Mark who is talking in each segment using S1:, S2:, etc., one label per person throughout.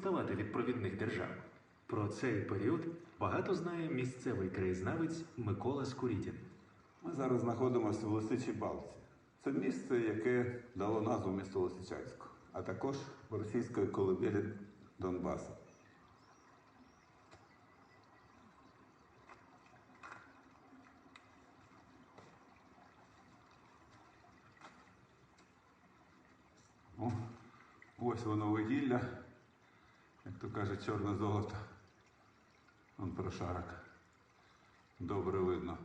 S1: відставати від провідних держав. Про цей період багато знає місцевий краєзнавець Микола Скурітін.
S2: Ми зараз знаходимося в Лисичій Балці. Це місце, яке дало назву місту Лисичанську, а також російської колибелі Донбаса. О, ось воно вугілля, то каже, чорне золото. Вон прошарок. Добре видно.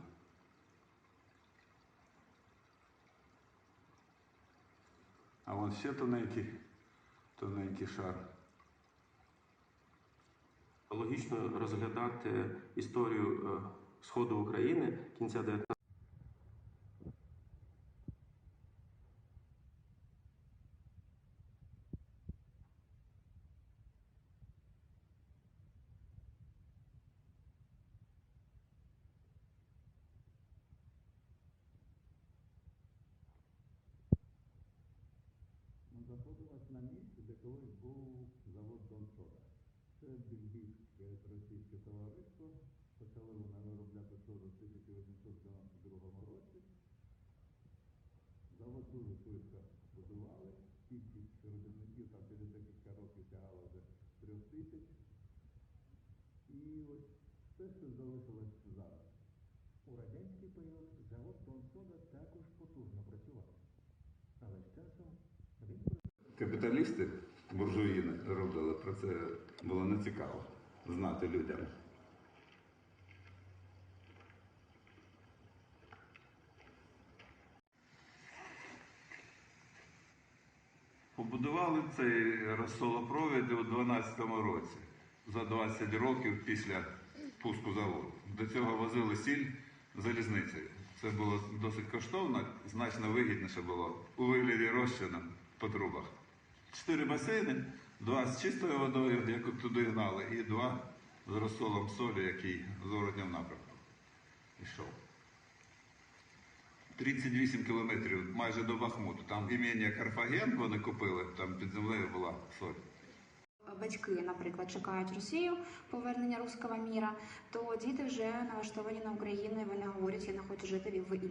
S2: А вон ще тоненький, тоненький шар.
S3: Логічно розглядати історію е, Сходу України кінця 19
S2: Ми знаходимося на місці, де колись був завод Донцода. Це бельгійське російське товариство. Почали вони виробляти соду в 1892 році. Завод дуже швидко будували. Кількість робітників там через декілька років сягала вже трьох тисяч. І ось це, що залишилось зараз.
S4: У радянський період завод Донсода також
S2: Капіталісти, буржуїни робили, про це було нецікаво знати людям.
S5: Побудували цей розсолопровід у 12-му році, за 20 років після пуску заводу. До цього возили сіль залізницею. Це було досить коштовно, значно вигідніше було у вигляді розчину по трубах. Чотири басейни, два з чистою водою, яку туди гнали, і два з розсолом солі, який з воротнім напрямку йшов. 38 кілометрів майже до Бахмуту. Там імення Карфаген вони купили, там під землею була соль.
S6: батьки, наприклад, чекають Росію повернення руського міра, то діти вже налаштовані на Україну і вони говорять, я не хочу жити в іншій.